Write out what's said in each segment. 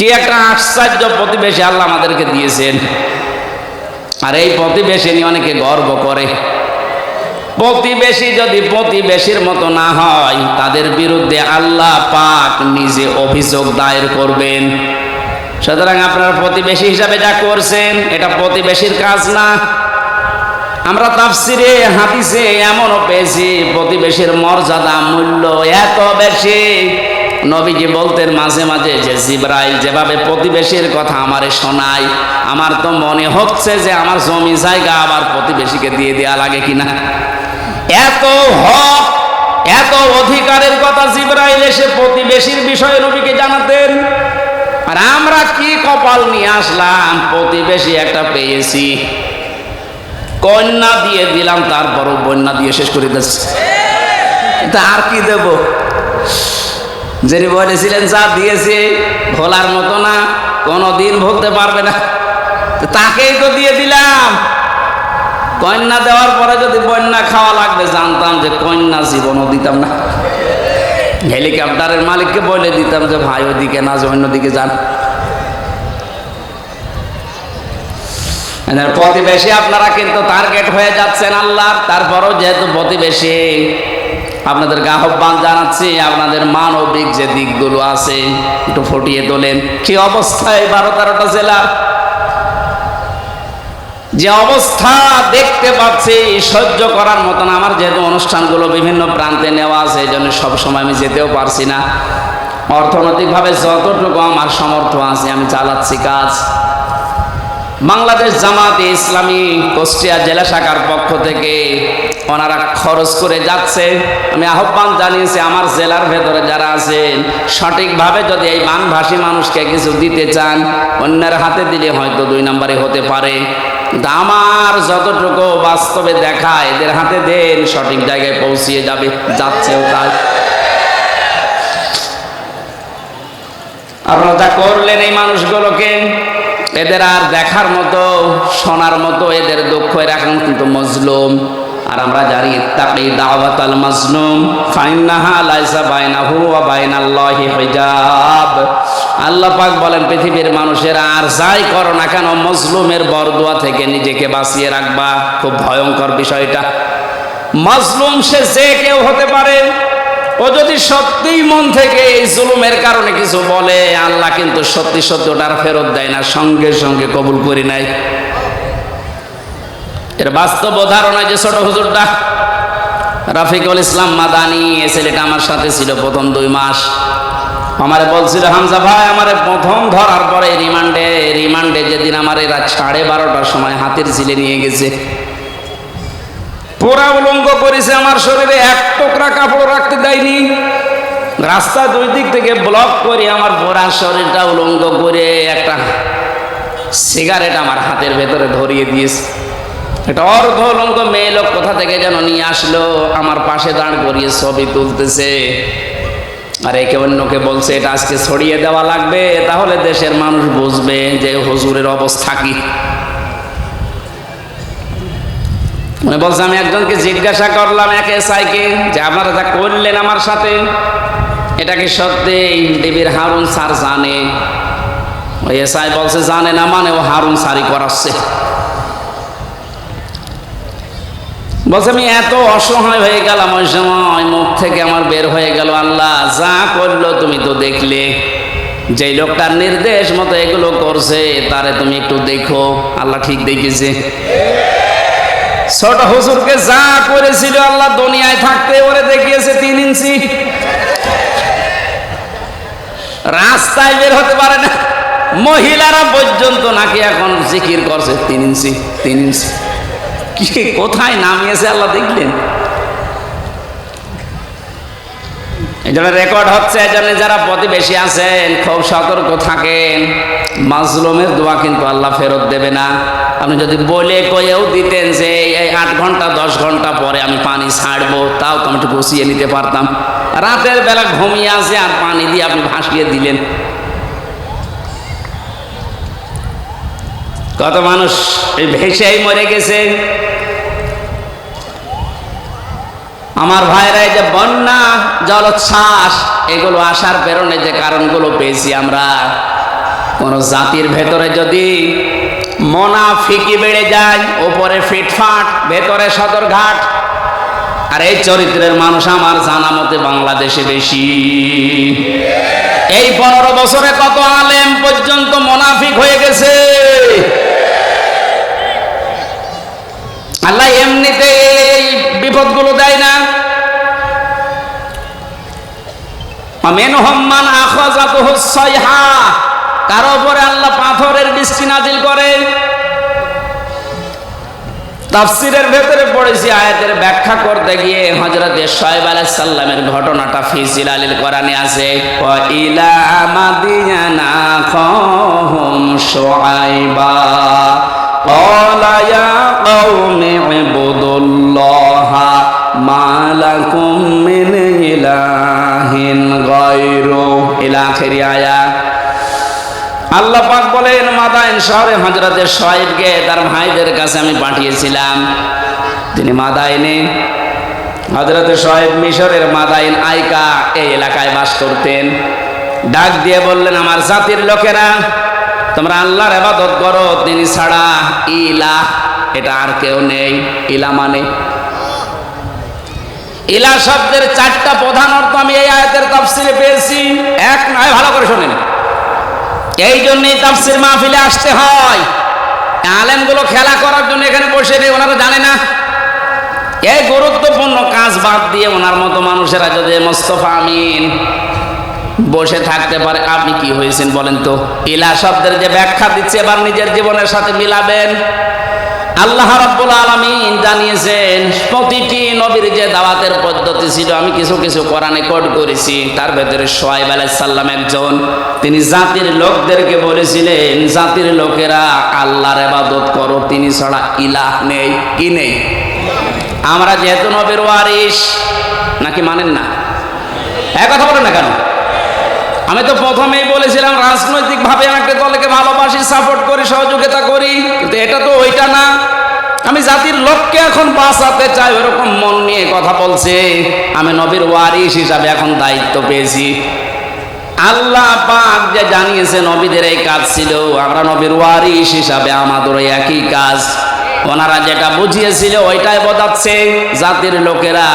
কি একটা আশ্চর্য প্রতিবেশী আল্লাহ আমাদেরকে দিয়েছেন। আর এই প্রতিবেশী নিয়ে অনেকে গর্ব করে। প্রতিবেশী যদি প্রতিবেশীর মতো না হয়, তাদের বিরুদ্ধে আল্লাহ পাক নিজে অভিযোগ দায়ের করবেন। সুতরাং আপনারা প্রতিবেশী হিসাবে যা করছেন, এটা প্রতিবেশীর কাজ না। আমরা তাফসিরে, হাদিসে এমনও পেয়েছি, প্রতিবেশীর মর্যাদা মূল্য এত বেশি। নবীজি বলতেন মাঝে মাঝে যে জিব্রাইল যেভাবে প্রতিবেশীর কথা আমারে শোনায়, আমার তো মনে হচ্ছে যে আমার জমি জায়গা আবার প্রতিবেশীকে দিয়ে দেওয়া লাগে কিনা। এত হক, এত অধিকারের কথা জিব্রাইল এসে প্রতিবেশীর বিষয়ে নবীকে জানাতেন। আর আমরা কি কপাল নিয়ে আসলাম? প্রতিবেশী একটা পেয়েছি। কন্যা দিয়ে দিলাম, তারপরও বন্যা দিয়ে শেষ করে দিচ্ছে। তা আর কি দেব? যিনি বলেছিলেন, যা দিয়েছে ভোলার মতো না কোনো দিন ভুলতে পারবে না। তাকেই তো দিয়ে দিলাম। কন্যা দেওয়ার পরে যদি বন্যা খাওয়া লাগবে, জানতাম যে কন্যা জীবনও দিতাম না। হেলিকপ্টারের মালিককে বলে দিতাম যে, ভাই, ওদিকে না, যে অন্যদিকে যান। প্রতিবেশী আপনারা কিন্তু টার্গেট হয়ে যাচ্ছেন আল্লাহ তারপরও যেহেতু প্রতিবেশী আপনাদেরকে আহ্বান জানাচ্ছি, আপনাদের মানবিক যে দিকগুলো আছে, একটু ফুটিয়ে তোলেন। কি অবস্থায় বারো তেরোটা জেলা? যে অবস্থা দেখতে পাচ্ছি, সহ্য করার মতন আমার যেহেতু অনুষ্ঠানগুলো বিভিন্ন প্রান্তে নেওয়া আছে, এই জন্য সবসময় আমি যেতেও পারছি না। অর্থনৈতিকভাবে যতটুকু আমার সমর্থ আছে, আমি চালাচ্ছি কাজ। বাংলাদেশ জামাতে ইসলামী কুষ্টিয়া জেলা শাখার পক্ষ থেকে ওনারা খরচ করে যাচ্ছে। আমি আহ্বান জানিয়েছি, আমার জেলার ভেতরে যারা আছেন, সঠিকভাবে যদি এই বানভাসী মানুষকে কিছু দিতে চান, অন্যের হাতে দিলে হয়তো দুই নম্বরে হতে পারে। আমার যতটুকু বাস্তবে দেখা এদের হাতে দেন, সঠিক জায়গায় পৌঁছিয়ে যাবে, যাচ্ছেও তাই। আপনারা যা করলেন এই মানুষগুলোকে এদের আর দেখার মতো, শোনার মতো এদের দুঃখ এখন কিন্তু মজলুম। আর আমরা জানি তাকি দাওয়াত আল মাজলুম আল্লাহ পাক বলেন, পৃথিবীর মানুষের আর যাই করো না কেন, মজলুমের বরদোয়া থেকে নিজেকে বাঁচিয়ে রাখবা। খুব ভয়ঙ্কর বিষয়টা। মজলুম সে যে কেউ হতে পারে। ও যদি সত্যিই মন থেকে এই জুলুমের কারণে কিছু বলে, আল্লাহ কিন্তু সত্যি সত্যি ওটার ফেরত দেয় না, সঙ্গে সঙ্গে কবুল করি নাই এর বাস্তব ধারণা যে ছোট হুজুরটা, রাফিকুল ইসলাম মাদানি এ ছেলেটা আমার সাথে ছিল প্রথম দুই মাস। আমারে বলছিল, হামজা ভাই, আমারে প্রথম ধরার পরে রিমান্ডে রিমান্ডে যেদিন আমার এরা সাড়ে বারোটার সময় হাতের ঝিলে নিয়ে গেছে। পোড়া উলঙ্গ করেছে আমার শরীরে, এক টুকরা কাপড় রাখতে দেয়নি। রাস্তা দুই দিক থেকে ব্লক করে আমার পোড়া শরীরটা উলঙ্গ করে একটা সিগারেট আমার হাতের ভেতরে ধরিয়ে দিয়েছে। একটা অর্ধ উলঙ্গ মেয়ে লোক কোথা থেকে যেন নিয়ে আসলো, আমার পাশে দাঁড় করিয়ে ছবি তুলতেছে। আর একে অন্যকে বলছে, এটা আজকে ছড়িয়ে দেওয়া লাগবে, তাহলে দেশের মানুষ বুঝবে যে হুজুরের অবস্থা কি। উনি বলছে, আমি একজনকে জিজ্ঞাসা করলাম এক এসআইকে যে আপনারা যা করলেন আমার সাথে, এটা কি সত্যি? ডিবির হারুন স্যার জানে। ওই এসআই বলছে, জানে না মানে ও হারুন সারি করাচ্ছে। বলছে, আমি এত অসহায় হয়ে গেলাম ওই সময়, মুখ থেকে আমার বের হয়ে গেল, আল্লাহ যা করল তুমি তো দেখলে। যে লোকটার নির্দেশ মতো এগুলো করছে, তারে তুমি একটু দেখো। আল্লাহ ঠিক দেখেছে ছোট হুজুরকে যা করেছিল আল্লাহ দুনিয়ায় থাকতে ওরে দেখিয়েছে তিন ইঞ্চি। রাস্তায় বের হতে পারে না। মহিলারা পর্যন্ত নাকি এখন জিকির করছে, তিন ইঞ্চি তিন ইঞ্চি। কি, কোথায় নামিয়েছে আল্লাহ দেখলেন? এই জন্য রেকর্ড হচ্ছে, এই জন্য যারা প্রতিবেশী আছেন, খুব সতর্ক থাকেন। মাজলুমের দোয়া কিন্তু আল্লাহ ফেরত দেবে না। আপনি যদি বলে কয়েও দিতেন যে, এই আট ঘণ্টা, দশ ঘণ্টা পরে আমি পানি ছাড়বো, তাও তো আমি একটু বসিয়ে নিতে পারতাম। রাতের বেলা ঘুমিয়ে আসে আর পানি দিয়ে আপনি ভাসিয়ে দিলেন। কত মানুষ এই ভেসেই মরে গেছে। আমার ভাইরা এই যে বন্যা, জলোচ্ছ্বাস, এগুলো আসার প্রেরণে যে কারণগুলো পেয়েছি আমরা। কোন জাতির ভেতরে যদি মোনাফিকি বেড়ে যায়, ওপরে ফিটফাট, ভেতরে সদরঘাট, আর এই চরিত্রের মানুষ আমার জানা মতে বাংলাদেশে বেশি। এই পনেরো বছরে কত আলেম পর্যন্ত মোনাফিক হয়ে গেছে? আল্লাহ এমনিতে এই বিপদগুলো দেয় না। মেনহম্মান আখাজাতুহু সাইহা। তার উপরে আল্লাহ পাথরের বৃষ্টি নাজিল করে তাফসিরের ভেতরে পড়েছি, আয়াতের ব্যাখ্যা করতে গিয়ে হজরত সাহেব আলাইহিস সালামের ঘটনাটা ফিজিল আলীল কোরআনে আছে। ইলা মাদিয়ানা খহম শুআইবা, ক্বালা ইয়া কওমি ইবুদুল্লাহ মা লাকুম মিন ইলাহিন গায়রু। ইলা আখির আয়াত আল্লাহ পাক বলেন মাদাইন শহরে হজরতের শোয়েবকে তার ভাইদের কাছে আমি পাঠিয়েছিলাম। তিনি মাদাইনে হজরতের শোয়েব মিশরের মাদাইন আইকা এই এলাকায় বাস করতেন। ডাক দিয়ে বললেন, আমার জাতির লোকেরা, তোমরা আল্লাহর এবাদত করো, তিনি ছাড়া ইলা এটা আর কেউ নেই। ইলা মানে? ইলা শব্দের চারটা প্রধান অর্থ আমি এই আয়াতের তাফসিরে পেয়েছি। এক, নয়, ভালো করে শোনেন এই জন্যই তাফসির মাহফিলে আসতে হয়। আলেমগুলো খেলা করার জন্য এখানে বসে নেই, ওনারা জানে না। এই গুরুত্বপূর্ণ কাজ বাদ দিয়ে ওনার মতো মানুষেরা যদি মোস্তফা আমিন বসে থাকতে পারে, আপনি কি হয়েছেন বলেন তো? ইলা শব্দের যে ব্যাখ্যা দিচ্ছে, এবার নিজের জীবনের সাথে মিলাবেন। আল্লাহ রাব্বুল আলামিন জানিয়েছেন, প্রতিটি নবীর যে দাওয়াতের পদ্ধতি ছিল, আমি কিছু কিছু কোরআনে কোড করেছি। তার ভেতরে সোয়াইব আলাইহিস সালাম একজন। তিনি জাতির লোকদেরকে বলেছিলেন, জাতির লোকেরা আল্লাহর ইবাদত করো, তিনি ছাড়া ইলাহ নেই, কি নেই? আমরা যেহেতু নবীর ওয়ারিস নাকি মানেন না? এক কথা বলেন না কেন? আমি তো প্রথমেই বলেছিলাম, রাজনৈতিকভাবে আমি একটা দলকে ভালোবাসি, সাপোর্ট করি, সহযোগিতা করি, কিন্তু এটা তো ওইটা না। আমি জাতির লোককে এখন বাঁচাতে চাই, ওরকম মন নিয়ে কথা বলছে। আমি নবীর ওয়ারিস হিসাবে এখন দায়িত্ব পেয়েছি। আল্লাহ পাক যে জানিয়েছে নবীদের এই কাজ ছিল, আমরা নবীর ওয়ারিস হিসাবে আমাদের ওই একই কাজ। ওনারা যেটা বুঝিয়েছিল ওইটাই বোঝাচ্ছে, জাতির লোকেরা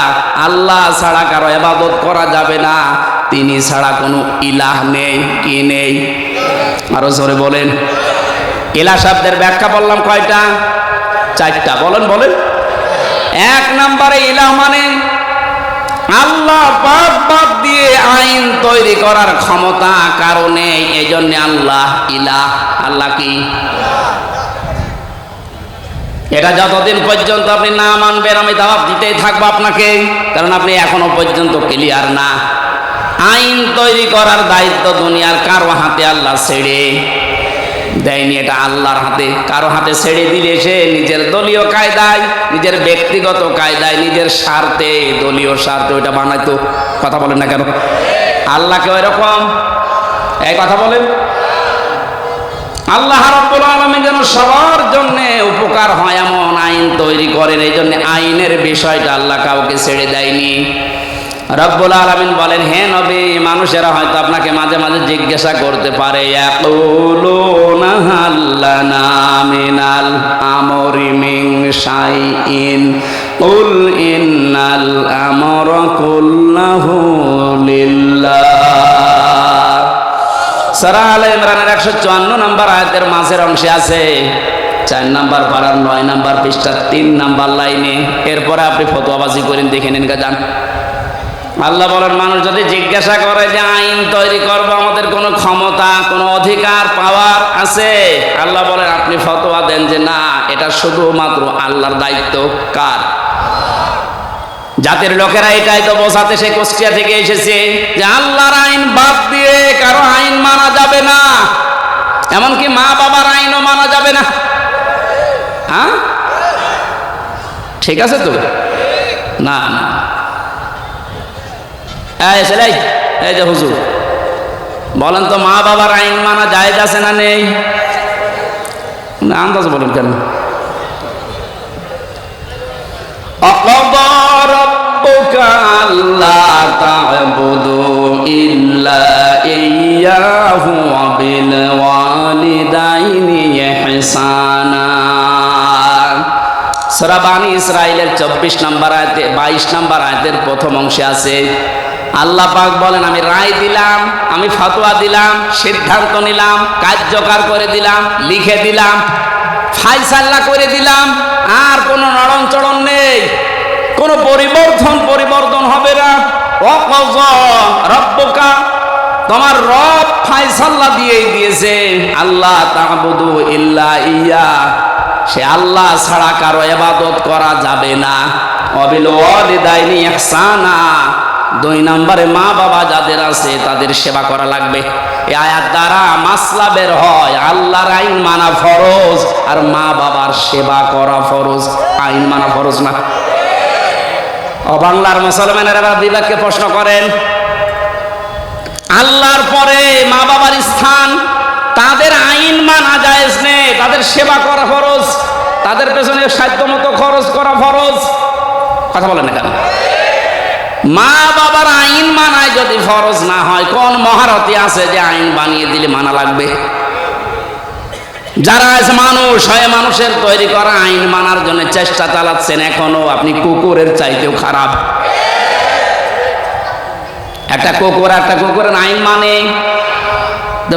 আল্লাহ ছাড়া কারও এবাদত করা যাবে না, তিনি ছাড়া কোনো ইলাহ নেই, কি নেই? আরও জোরে বলেন। ইলা শব্দের ব্যাখ্যা বললাম কয়টা? চারটা, বলেন বলেন। এক নম্বরে ইলাহ মানে আল্লাহ বাদ বাদ দিয়ে আইন তৈরি করার ক্ষমতা কারণে এই জন্য আল্লাহ ইলাহ। আল্লাহ কি? এটা যতদিন পর্যন্ত আপনি না মানবেন, আমি দাওয়াত দিতেই থাকব আপনাকে, কারণ আপনি এখনও পর্যন্ত ক্লিয়ার না। আইন তৈরি করার দায়িত্ব দুনিয়ার কারও হাতে আল্লাহ ছেড়ে দেয়নি, এটা আল্লাহর হাতে। কারও হাতে ছেড়ে দিলে সে নিজের দলীয় কায়দায়, নিজের ব্যক্তিগত কায়দায়, নিজের স্বার্থে, দলীয় স্বার্থে ওইটা বানাইতো। কথা বলেন না কেন? আল্লাহকে ওই এই কথা বলেন। আল্লাহ রাব্বুল আলামিন যেন সবার জন্য উপকার হয়, এমন আইন তৈরি করেন এই জন্য আইনের বিষয়টা আল্লাহ কাউকে ছেড়ে দেয়নি। রব্বুল আলামিন বলেন, হে নবী, মানুষেরা হয়তো আপনাকে মাঝে মাঝে জিজ্ঞাসা করতে পারে সারা একশো চুয়ান্ন নম্বর আয়াতের মাঝের অংশে আছে, চার নাম্বার পাড়ার নয় নাম্বার পৃষ্ঠার তিন নাম্বার লাইনে। এরপরে আপনি ফতোয়াবাজি করেন, দেখে নিন গা যান আল্লাহ বলেন, মানুষ যদি জিজ্ঞাসা করে যে আইন তৈরি করব, আমাদের কোনো ক্ষমতা, কোনো অধিকার পাওয়ার আছে? আল্লাহ বলেন, আপনি ফতোয়া দেন যে না, এটা শুধুমাত্র আল্লাহর দায়িত্ব। কার? জাতির লোকেরা এটাই তো বোঝাতে সে কুষ্টিয়া থেকে এসেছে যে আল্লাহর আইন বাদ দিয়ে কারও আইন মানা যাবে না। এমনকি মা বাবার আইনও মানা যাবে না। হ্যাঁ? ঠিক আছে তো? না না। হ্যাঁ এই যে হুজুর, বলেন তো মা বাবার আইন মানা যায় আছে না নেই? আন্দাজ বলেন কেন? সরাবানি ইসরায়েলের চব্বিশ নম্বর আয়তে, বাইশ নম্বর আয়তের প্রথম অংশে আছে আল্লাহ পাক বলেন, আমি রায় দিলাম, আমি ফতোয়া দিলাম, সিদ্ধান্ত নিলাম, কার্যকর করে দিলাম, লিখে দিলাম, ফাইসাল্লা করে দিলাম, আর কোনো নড়ন চড়ন নেই। কোনো পরিবর্তন পরিবর্তন হবে না। রব্বকা, তোমার রব ফাইসাল্লা দিয়েই দিয়েছে। আল্লাহ তাহবুদু ইল্লা ইয়া। সে আল্লাহ ছাড়া কারও এবাদত করা যাবে না। অবিল ওয়ালিদাইনি ইহসানা। দুই নম্বরে মা বাবা যাদের আছে তাদের সেবা করা লাগবে। এই আয়াত দ্বারা মাসলা বের হয়, আল্লাহর আইন মানা ফরজ আর মা বাবার সেবা করা ফরজ। আইন মানা ফরজ না। ও বাংলার মুসলমানেরা এবার বিবেককে প্রশ্ন করেন, আল্লাহর পরে মা বাবার স্থান, তাদের আইন মানা জায়েজ নেই, তাদের সেবা করা ফরজ, তাদের পেছনে সাধ্য মতো খরচ করা ফরজ। কথা বলেন না কেন? মা বাবার আইন মানায় যদি ফরজ না হয়, কোন মহারতি আছে যে আইন বানিয়ে দিলে মানা লাগবে? যারা আজ মানুষ হয়, মানুষের তৈরি করা আইন মানার জন্য চেষ্টা চালাচ্ছেন, এখনও আপনি কুকুরের চাইতেও খারাপ। একটা কুকুর একটা কুকুরের আইন মানে।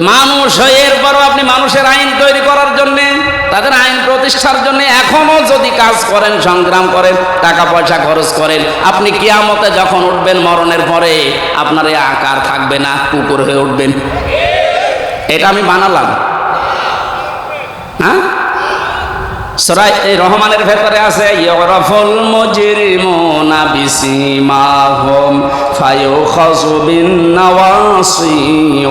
মানুষ হয়ে, এরপরও আপনি মানুষের আইন তৈরি করার জন্যে তাদের আইন প্রতিষ্ঠার জন্য এখনও যদি কাজ করেন, সংগ্রাম করেন টাকা পয়সা খরচ করেন, আপনি কিয়ামতে যখন উঠবেন মরণের পরে, আপনার এই আকার থাকবে না, কুকুর হয়ে উঠবেন। এটা আমি বানালাম। হ্যাঁ? সরাই এই রহমানের ভেতরে আছে ইয়রফুল মুজরিমুনা বিসিমাহুম ফায়ুখাযু বিন নাওয়াসি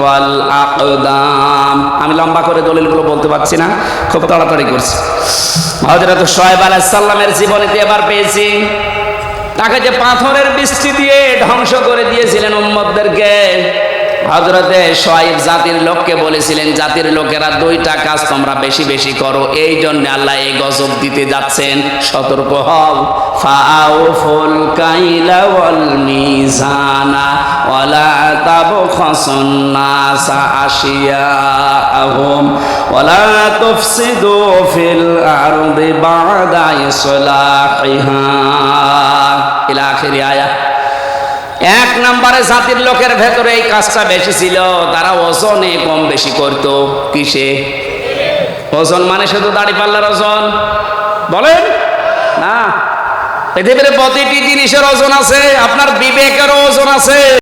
ওয়াল আকদাম আমি লম্বা করে দলিলগুলো বলতে পারছি না, খুব তাড়াতাড়ি করছি। হযরত শোয়েব আলাইহিস সালামের জীবনীতে এবার পেয়েছি। তাকে যে পাথরের বৃষ্টি দিয়ে ধ্বংস করে দিয়েছিলেন উম্মতদেরকে হজরতে সোয়াইব জাতির লোককে বলেছিলেন, জাতির লোকেরা দুইটা কাজ তোমরা বেশি বেশি করো, এই জন্য আল্লাহ এই গজব দিতে যাচ্ছেন। সতর্ক হও। ফাউফুল কাইলা ওয়াল মিজানা ওয়ালা তাবখাসুন নাসা আশিয়াআহুম ওয়ালা তুফসিদু ফিল আরদি বা'দা ইসলাহিহা। ইলা আখিরি আয়াত এক নম্বরে জাতির লোকের ভেতরে এই কাজটা বেশি ছিল, তারা ওজনে কম বেশি করত। কিসে? ওজন মানে শুধু দাড়ি পাল্লার ওজন। বলেন? না। পৃথিবীর প্রতিটি জিনিসের ওজন আছে, আপনার বিবেকের ওজন আছে।